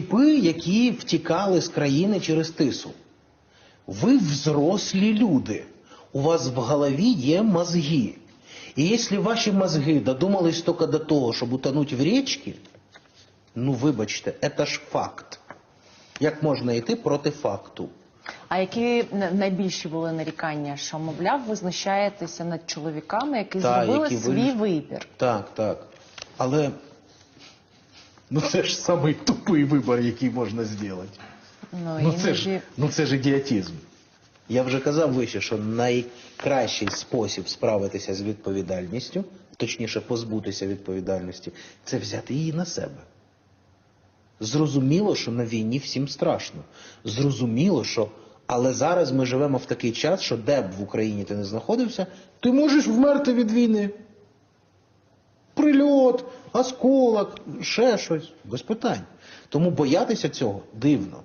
типи, які втікали з країни через тису. Ви взрослі люди. У вас в голові є мозги. І якщо ваші мозги додумались тільки до того, щоб утонуть в річці, ну вибачте, це ж факт. Як можна йти проти факту? А які найбільші були нарікання, що, мовляв, ви знущаєтеся над чоловіками, які Та, зробили які свій вибір? Так, так. Але ну це ж самий тупий вибір, який можна зробити. Ну, Ну це, ж, ну це ж ідіотизм. Я вже казав вище, що найкращий спосіб справитися з відповідальністю, точніше позбутися відповідальності, це взяти її на себе. Зрозуміло, що на війні всім страшно. Зрозуміло, що. Але зараз ми живемо в такий час, що де б в Україні ти не знаходився, ти можеш вмерти від війни. Прильот, осколок, ще щось, без питань. Тому боятися цього дивно.